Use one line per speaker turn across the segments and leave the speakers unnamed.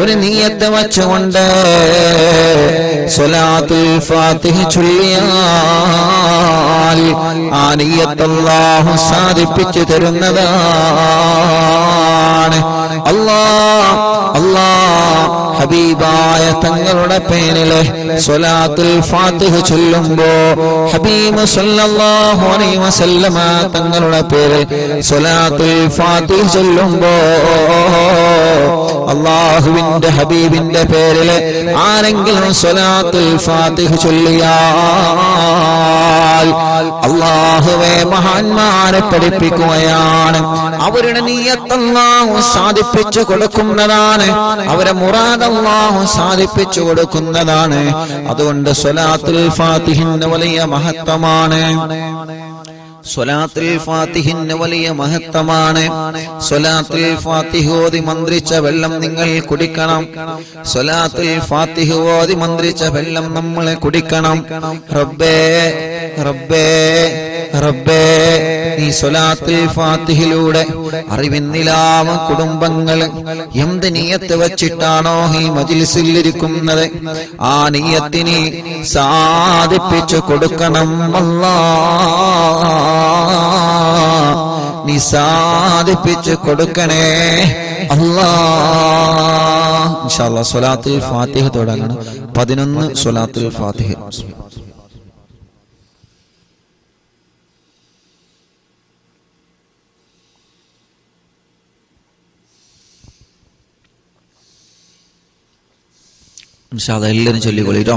ഒരു നീയത്ത് വച്ചുകൊണ്ട് സ്വലാത്തുൽ ഫാത്തിഹ് ചൊല്ലിയാൽ ആ നീയത്ത് സാധിപ്പിച്ചു തരുന്നതാണ്. അല്ലാ അല്ലാ ഹബീബായ തങ്ങളുടെ പേരിൽ സ്വലാത്തുൽ ഫാത്തിഹ് ചൊല്ലുമ്പോ ഹബീബ് സല്ലല്ലാഹു അലൈഹി വസല്ലമ തങ്ങളുടെ പേരിൽ സ്വലാത്തുൽ ഫാത്തിഹ് ചൊല്ലുമ്പോ അള്ളാഹുവിന്റെ ഹബീബിന്റെ പേരിൽ ആരെങ്കിലും സ്വലാത്തുൽ ഫാത്തിഹ് ചൊല്ലിയാൽ അള്ളാഹുവെ മഹാന്മാരെ പഠിപ്പിക്കുകയാണ്. അവരുടെ നീയത്ത് അല്ലാഹു സാധിപ്പിച്ചു കൊടുക്കുന്നതാണ്. അവരെ മുറാദ് അല്ലാഹു സാധിപ്പിച്ചു കൊടുക്കുന്നതാണ്. അതുകൊണ്ട് സ്വലാത്തുൽ ഫാത്തിഹിന്റെ വലിയ മഹത്വമാണ്. സ്വലാത്തുൽ ഫാത്തിഹിന് വലിയ മഹത്വമാണ്. സ്വലാത്തുൽ ഫാത്തിഹ് ഓതി മന്ത്രിച്ച വെള്ളം നിങ്ങൾ കുടിക്കണം. സ്വലാത്തുൽ ഫാത്തിഹ് ഓതി മന്ത്രിച്ച വെള്ളം നമ്മൾ കുടിക്കണം. റബ്ബേ റബ്ബേ റബ്ബേ ഈ സ്വലാത്തുൽ ഫാത്തിഹിലൂടെ അറിവിന്നിലാവ കുടുംബങ്ങൾ എന്ത് നീയത്ത് വച്ചിട്ടാണോ ഈ മജിൽസിലിരിക്കുന്നത് ആ നീയത്തിനെ സാധിപ്പിച്ചു കൊടുക്കണം. അല്ലാ നീ സാധിപ്പിച്ചു കൊടുക്കണേ. സ്വലാത്തുൽ ഫാത്തിഹ തുടങ്ങണം. പതിനൊന്ന് സ്വലാത്തുൽ ഫാത്തിഹ. എല്ലാവരും ചൊല്ലിക്കൊള്ളിട്ടോ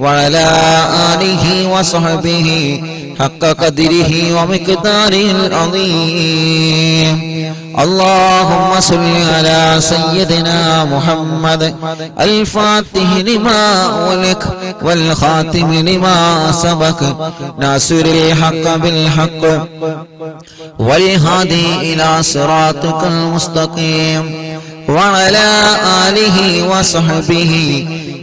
وعلى آله وصحبه حق قدره ومقداره العظيم. اللهم صل على سيدنا محمد. الفاتح لما ولك والخاتم لما سبق. ناصر الحق بالحق. والهادي إلى صراطك المستقيم. وعلى آله وصحبه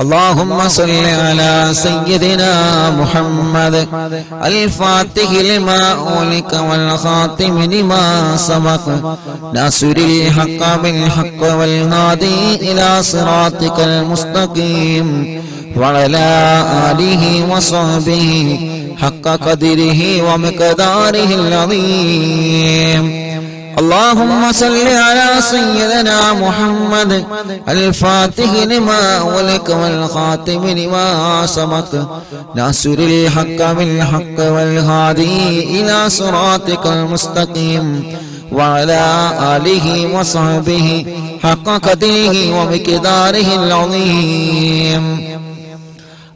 اللهم صل على سيدنا محمد. الفاتح لما أولك والخاتم لما سبق. ناصر الحق بالحق والهادي إلى صراطك المستقيم. وعلى آله وصحبه حق قدره ومقداره العظيم. اللهم صل على سيدنا محمد. الفاتح لما ولك والخاتم لما سبق. ناصر الحق بالحق والهادي إلى صراطك المستقيم. وعلى آله وصحبه حق قدره ومقداره العظيم.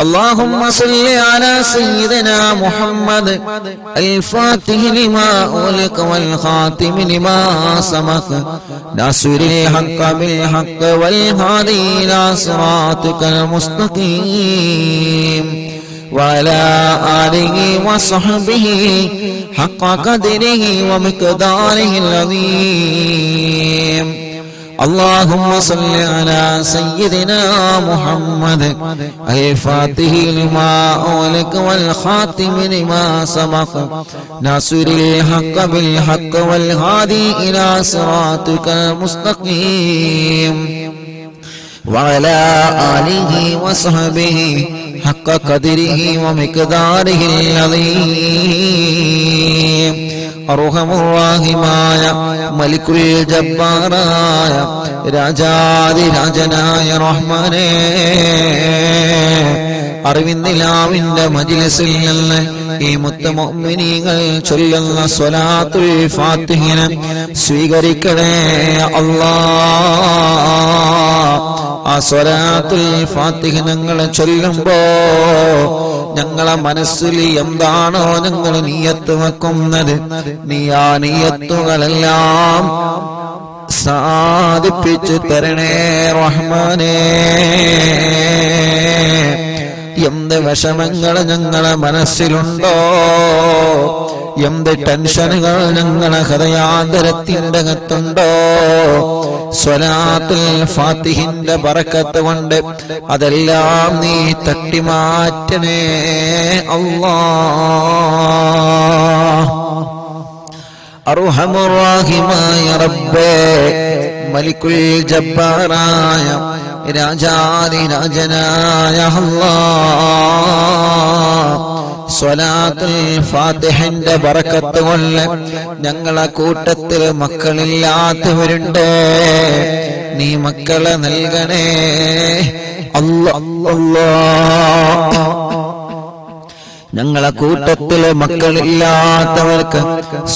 اللهم صل على سيدنا محمد الفاتح لما أغلق والخاتم لما سبق ناصر الحق بالحق والهادي إلى صراطك المستقيم. وعلى آله وصحبه حق قدره ومقداره العظيم. اللهم صل على سيدنا محمد. الفاتح لما أولك والخاتم لما سبق. ناصر الحق بالحق والهادي إلى صراطك المستقيم. وعلى آله وصحبه حق قدره ومقداره العظيم. അർഹമുറാഹിമായ മലിക്കുൽ ജബ്ബാറായ രാജാതിരാജനായ റഹ്മാനേ. അറിവിന്ദിലാവിന്റെ മജിലസിൽ നിന്ന് ഈ മുത്തമൊമിനികൾ ചൊല്ലുന്ന സ്വലാത്തുൽ ഫാത്തിഹിനെ സ്വീകരിക്കണേ അള്ളാ. ആ സ്വലാത്തുൽ ഫാത്തിഹ് ഞങ്ങൾ ചൊല്ലുമ്പോ ഞങ്ങളെ മനസ്സിൽ എന്താണോ ഞങ്ങൾ നീയത്ത് വെക്കുന്നത്? നീ ആ നീയത്തുകളെല്ലാം സാധിപ്പിച്ചു തരണേ റഹ്മാനേ. എന്ത് വിഷമങ്ങൾ ഞങ്ങളെ മനസ്സിലുണ്ടോ? എന്ത് ടെൻഷനുകൾ ഞങ്ങളെ ഹൃദയാന്തരത്തിന്റെ അകത്തുണ്ടോ? സ്വലാത്തുൽ ഫാത്തിഹിന്റെ പറക്കത്ത് കൊണ്ട് അതെല്ലാം നീ തട്ടിമാറ്റനേ അള്ളാ. അർഹമുറാഹിമായ റബ്ബേ മലിക്കുൽ ജബ്ബാറായ രാജാതിരാജനായ അല്ലാ സ്വലാത്തുൽ ഫാത്തിഹിന്റെ ബറക്കത്ത് ഞങ്ങളെ കൂട്ടത്തിൽ മക്കളില്ലാത്തവരുണ്ട് നീ മക്കളെ നൽകണേ. ഞങ്ങളെ കൂട്ടത്തിലെ മക്കളില്ലാത്തവർക്ക്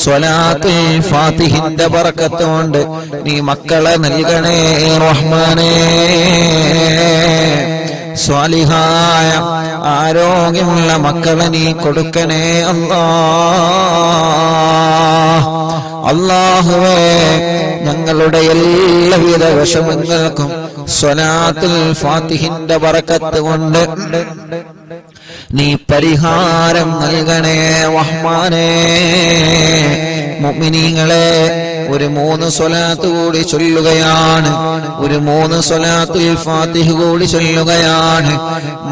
സ്വലാത്തിൽ ഫാത്തിഹിന്റെ പറക്കത്തോണ്ട് നീ മക്കളെ നൽകണേ റഹ്മാനേ. സ്വാലിഹായ ആരോഗ്യമുള്ള മക്കളെ നീ കൊടുക്കണേ അല്ലാ. അള്ളാഹുവേ ഞങ്ങളുടെ എല്ലാവിധ വിഷമങ്ങൾക്കും സ്വലാത്തുൽ ഫാത്തിഹിന്റെ പറക്കത്ത് കൊണ്ട് നീ പരിഹാരം നൽകണേ വഹ്മാനേ മുഅ്മിനീങ്ങളെ ഒരു മൂന്ന് സ്വലാത്ത് കൂടി ചൊല്ലുകയാണ്. ഒരു മൂന്ന് സ്വലാത്തുൽ ഫാത്തിഹ് കൂടി ചൊല്ലുകയാണ്.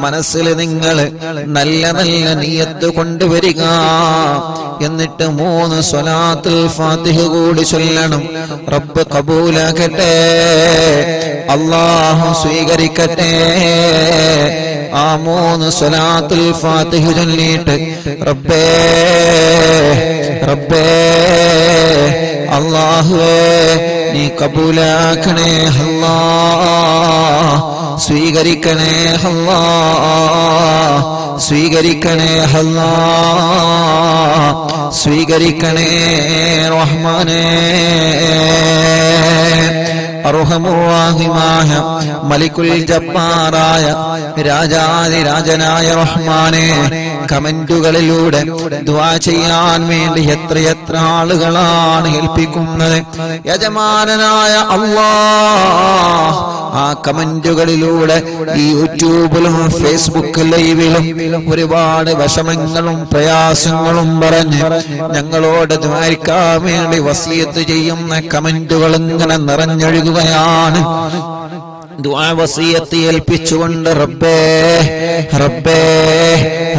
മനസ്സിൽ നിങ്ങൾ നല്ല നല്ല നീയത്ത് കൊണ്ടുവരിക എന്നിട്ട് മൂന്ന് സ്വലാത്തുൽ ഫാത്തിഹ് കൂടി ചൊല്ലണം. റബ്ബ് കബൂലാക്കട്ടെ. അള്ളാഹു സ്വീകരിക്കട്ടെ. ആ മൂന്ന് സ്വലാത്തുൽ ഫാത്തിഹ് ചൊല്ലിയിട്ട് റബ്ബേ റബ്ബേ അള്ളാഹുവേ നീ കബൂലാക്കണേ ഹല്ലാ സ്വീകരിക്കണേ ഹല്ലാ സ്വീകരിക്കണേ ഹല്ലാ സ്വീകരിക്കണേ റഹ്മാനേ. മലിക്കുൽ ജബ്ബാറായ രാജാതിരാജനായ റഹ്മാനെ കമന്റുകളിലൂടെ ദ്വാ ചെയ്യാൻ വേണ്ടി എത്രയെത്ര ആളുകളാണ് ഏൽപ്പിക്കുന്നത്. യജമാനനായ അള്ളാ ആ കമന്റുകളിലൂടെ ഈ യൂട്യൂബിലും ഫേസ്ബുക്ക് ലൈവിലും ഒരുപാട് വിഷമങ്ങളും പ്രയാസങ്ങളും പറഞ്ഞ് ഞങ്ങളോട് ദ്വാരിക്കാൻ വേണ്ടി വസീത്ത് ചെയ്യുന്ന കമന്റുകൾ ഇങ്ങനെ നിറഞ്ഞൊഴുകുകയാണ് ദുആ വസിയത്ത് ഏൽപ്പിച്ചുകൊണ്ട് റബ്ബേ റബ്ബേ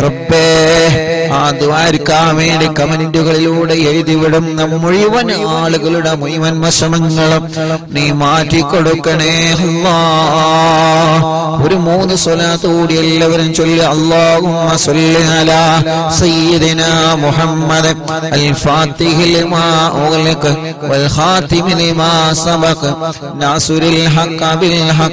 റബ്ബേ ആ ദ്വാരിക്കാൻ വേണ്ടി കമന്റുകളിലൂടെ എഴുതിവിടുന്ന മുഴുവൻ ആളുകളുടെ മുഴുവൻ വശമങ്ങളും നീ മാറ്റിക്കൊടുക്കണേ അല്ലാ. ഒരു മൂന്ന് സ്വലാത്ത് കൂടി എല്ലാവരും ചൊല്ലി അല്ലാഹുമ്മ സല്ലി അലാ സയ്യിദിനാ മുഹമ്മദ് അൽ ഫാത്തിഹി ലിമാ വൽ ഖാതിമി ലിമാ സബഖ നാസുരിൽ ബിൽ ഹഖ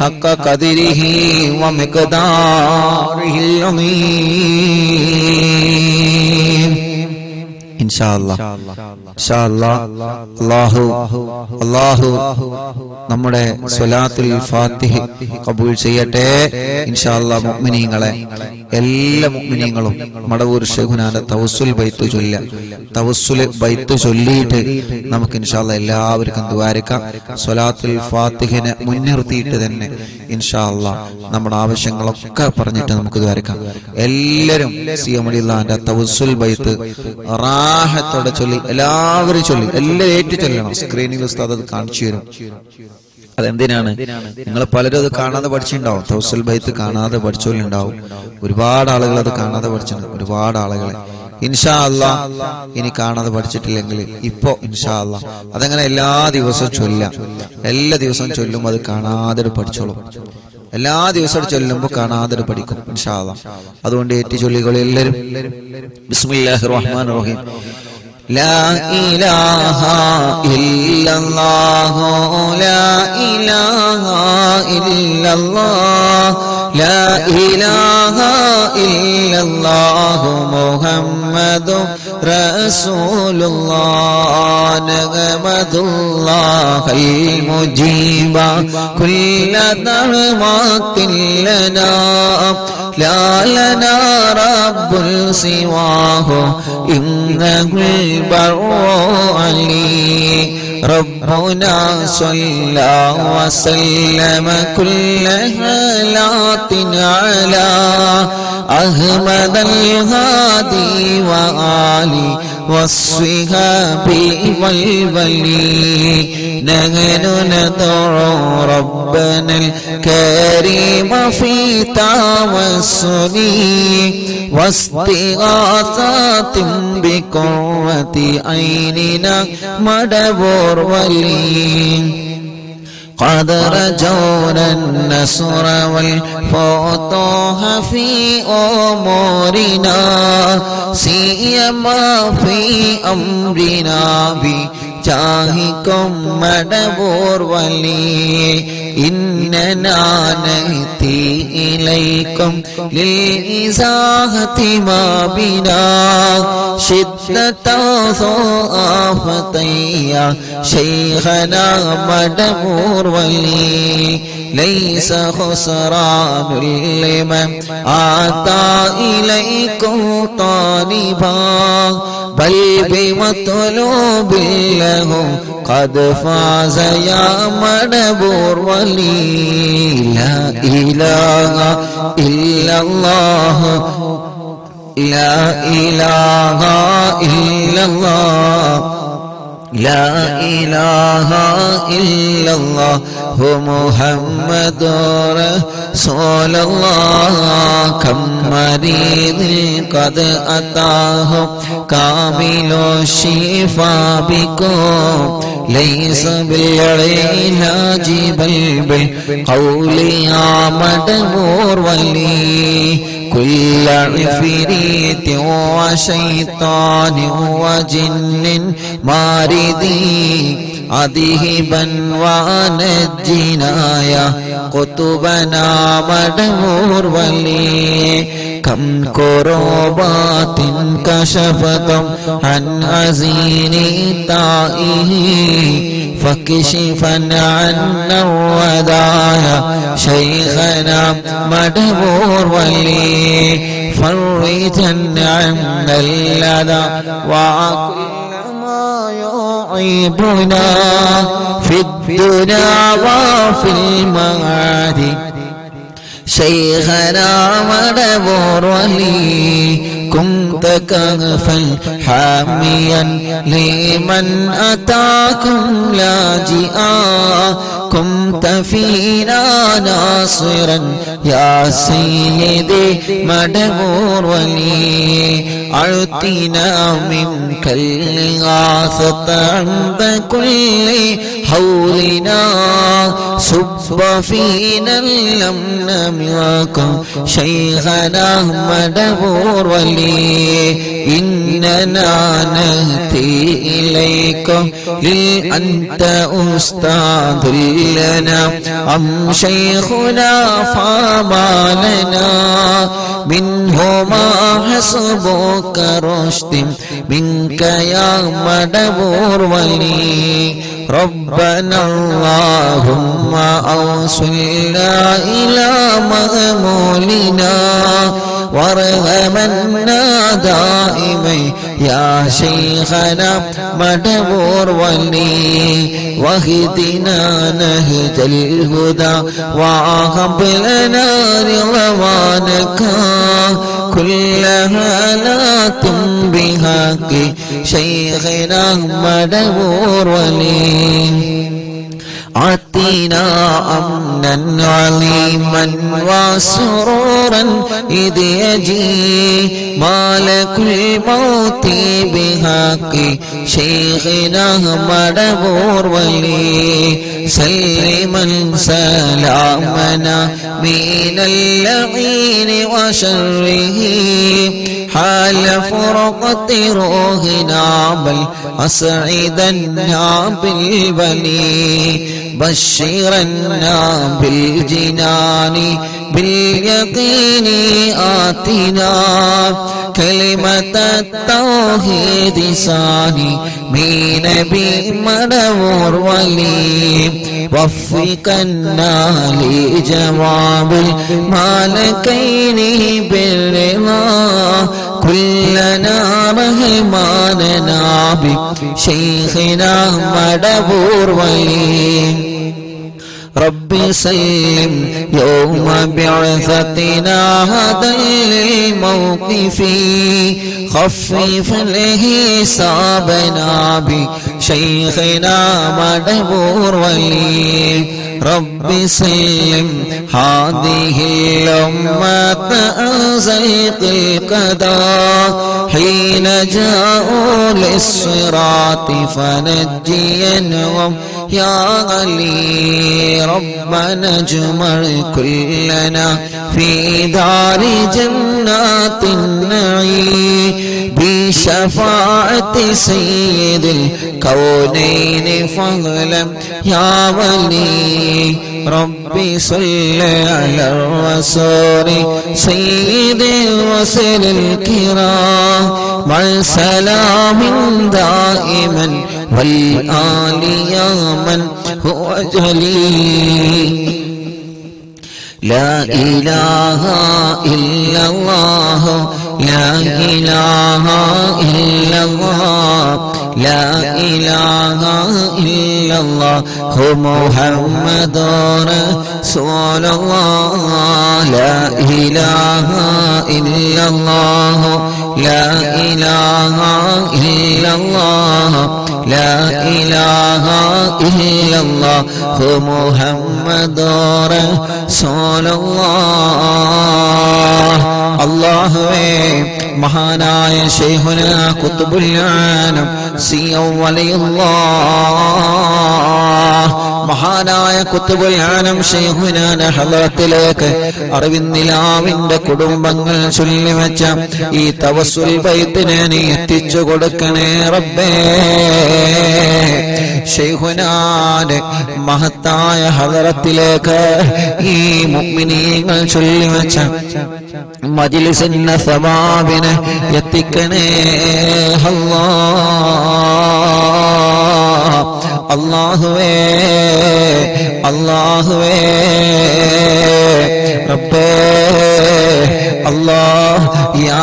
حق قدره ومقداره العظيم അള്ളാഹു അല്ലാഹു നമ്മുടെ സ്വലാത്തുൽ ഫാത്തിഹ് കബൂൽ ചെയ്യട്ടെ. ഇൻഷാ മുഗ്മിനീങ്ങളെ എല്ലാ മുഗ്മിനീങ്ങളും മടവൂർ ഷെഖുനാന്റെ തവസുൽ ബൈത്ത് ചൊല്ല തവസുൽ ബൈത്ത് ചൊല്ലിയിട്ട് നമുക്ക് ഇൻഷാ അല്ലാ എല്ലാവർക്കും ദ്വാരക്കാം സ്വലാത്തുൽ ഫാത്തിഹിനെ മുൻനിർത്തിയിട്ട് തന്നെ ഇൻഷാല്ല നമ്മുടെ ആവശ്യങ്ങളൊക്കെ പറഞ്ഞിട്ട് നമുക്ക് ദ്വാരക്കാം എല്ലാവരും സി എം അലിന്റെ തവസുൽ ബൈത്ത് റാഹത്തോടെ ചൊല്ലി എല്ലാവരും ചൊല്ലി എല്ലാം ഏറ്റു ചൊല്ലണം. സ്ക്രീനിൽ ഉസ്താദ് അത് കാണിച്ചു തരും. അതെന്തിനാണ്? നിങ്ങൾ പലരും അത് കാണാതെ പഠിച്ചിട്ടുണ്ടാവും. തൗസൽ ബൈത്ത് കാണാതെ പഠിച്ചോലുണ്ടാവും ഒരുപാട് ആളുകൾ അത് കാണാതെ പഠിച്ചിട്ടുണ്ട്. ഒരുപാട് ആളുകളെ. ഇൻഷാ അല്ല ഇനി കാണാതെ പഠിച്ചിട്ടില്ലെങ്കിൽ ഇപ്പോ ഇൻഷാ അല്ല അതങ്ങനെ എല്ലാ ദിവസവും ചൊല്ലാം എല്ലാ ദിവസവും ചൊല്ലും അത് കാണാതെ പഠിച്ചോളും. എല്ലാ ദിവസവും ചൊല്ലുമ്പോൾ കാണാതെ പഠിക്കും ഇൻഷാ അല്ലാ അതുകൊണ്ട് ഏറ്റി ചൊല്ലികൾ എല്ലാവരും ബിസ്മില്ലാഹിർ റഹ്മാനിർ റഹീം لا إله إلا الله لا إله إلا الله لا إله إلا الله محمد رسول الله نغمد الله المجيب. كل دعوة لنا لا لنا رب سواه إنه البر علي ربنا صلى وسلم كل حالات على أحمد الهادي وآلي والصحاب والولي نحن ندعو ربنا الكريم في توسلي واستغاثات بقوة عيننا مدبور ولي قد رجونا النصر والفتوح في أمورنا سيما في أمرنا بجاهكم مدبور ولي إننا نأتي إليكم للإزاحة ما بنا شدة ضعفتي شيخنا مدبور ولي ليس خسران لمن آتى إليكم طالبا بل بمطلوب له قد فاز يا مدبور ولي لا إله إلا الله لا إله إلا الله لا إله إلا الله محمد رسول الله كم مريض قد أتاه كامل الشفاء بكم. ليس بالعلاج بل بالقول يا مدمور ولي كل عفريت وشيطان وجن ماردي أذهبا ونجنا يا قطبنا مدمور ولي كم كربات كشفتم عن عزين طائه فكشفا عنا الودايا شيخنا مدبور ولي فرجا عنا اللذى وكل ما يعيبنا في الدنيا وفي المعاد شيخنا مدبور ولي كنت كهفا حاميا لمن أتاكم لاجئا. كنت فينا ناصرا يا سيدي مدبور ولي. أعطنا منك الإغاثة عند كل حولنا. صب فينا الأمن منكم شيخنا مدبور ولي. إننا نهتي إليكم لأنت أستاذ لنا أم شيخنا فما لنا منهما حسبك رشد منك يا مدبور ولي ربنا اللهم أوصلنا إلى مأمولنا وارغمنا دائما يا شيخنا مدبور ولي واهدنا نهج الهدى وهب لنا رضوانك كل هالات بحق شيخنا مدبور ولي عطينا أمنا عليما وسرورا إذ يجي مالك الموت بحق. شيخنا مدبور ولي سلما سلامنا من اللعين وشره. حال فرقة روحنا بل أسعدنا بالبلي بشرنا بالجنان باليقين آتنا. كلمة التوحيد ثاني من نبي منور ولي وفقنا لجواب المالكين بالرضا كلنا رحماننا بشيخنا مدبور ولي رب سلم يوم بعثتنا هذا الموقف خفف الحسابنا بشيخنا مدبور ولي رب سلم هذه الأمة أزيق القضاء حين جاءوا للصراط فنجينهم يا علي ربنا اجمع كلنا في دار جنات النعيم بشفاعة سيد الكونين فاعلم يا ولي. ربي صل على الرسول سيد الرسل الكرام. مع سلام دائما والآل يا من هو جليل لا إله إلا الله لا إله إلا الله لا إله إلا الله. هو محمد رسول الله لا إله إلا الله. لا إله إلا الله لا إله إلا الله هو محمد رسول الله അള്ളാഹുവേ മഹാനായ ശൈഹുന കുത്തുബുല്ലാനം സിയ വലിയുള്ള മഹാനായ കുത്തുബുൽ ആനം ഷെയ്ഹുനാന ഹലത്തിലേക്ക് അറിവിന്നിലാവിന്റെ കുടുംബങ്ങൾ ചൊല്ലിവെച്ച ഈ തവസുൽ ബൈത്തിനെ നീ എത്തിച്ചു കൊടുക്കണേ റബ്ബേ. ഷെയ്ഹുനാന്റെ മഹത്തായ ഹദറത്തിലേക്ക് ഈ മുഗ്മിനീങ്ങൾ ചൊല്ലിവെച്ച മജിലിസിന്റെ സവാബിനെ എത്തിക്കണേ അല്ലാ. അള്ളാഹുവേ അള്ളാഹുവേ റബ്ബേ യാ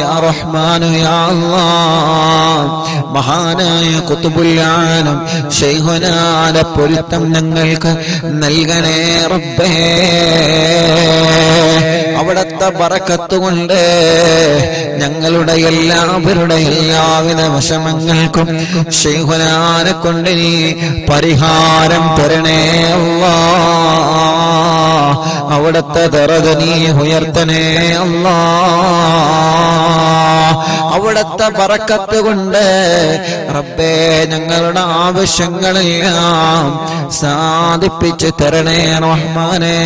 യാ യാ മഹാനായ കുത്തുബുല്ലാനും ഷെയ്ഹുനാന പൊരുത്തം ഞങ്ങൾക്ക് നൽകണേ റബ്ബേ. അവിടത്തെ ബറക്കത്ത് കൊണ്ട് ഞങ്ങളുടെ എല്ലാവരുടെ എല്ലാവിധ വിഷമങ്ങൾക്കും ഷെയ്ഹുനാനെ കൊണ്ട് നീ പരിഹാരം തരണേ അല്ലാ. അവിടത്തെ തറത് നീ ഉയർത്തണേ അല്ലാ. അവിടത്തെ ബറക്കത്ത് കൊണ്ട് റബ്ബേ ഞങ്ങളുടെ ആവശ്യങ്ങളെല്ലാം സാധിപ്പിച്ച് തരണേ റഹ്മാനേ.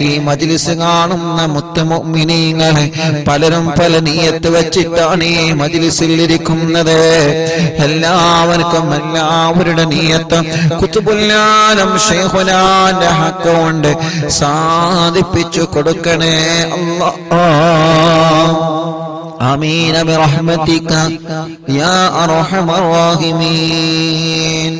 ഈ മജിലിസ് കാണുന്ന മുത്തമുമിനീങ്ങളെ പലരും പല നീയത്ത് വെച്ചിട്ടാണ് ഈ മജിലിസിൽ ഇരിക്കുന്നത് എല്ലാവർക്കും എല്ലാവരുടെ നീയത്ത് കുത്തുബുല്ലാനം ഷെയ്ഖുലാന്റെ ഹക്ക് കൊണ്ട് സാധിപ്പിച്ചു കൊടുക്കണേ അല്ലാ آمين برحمتك يا أرحم الراحمين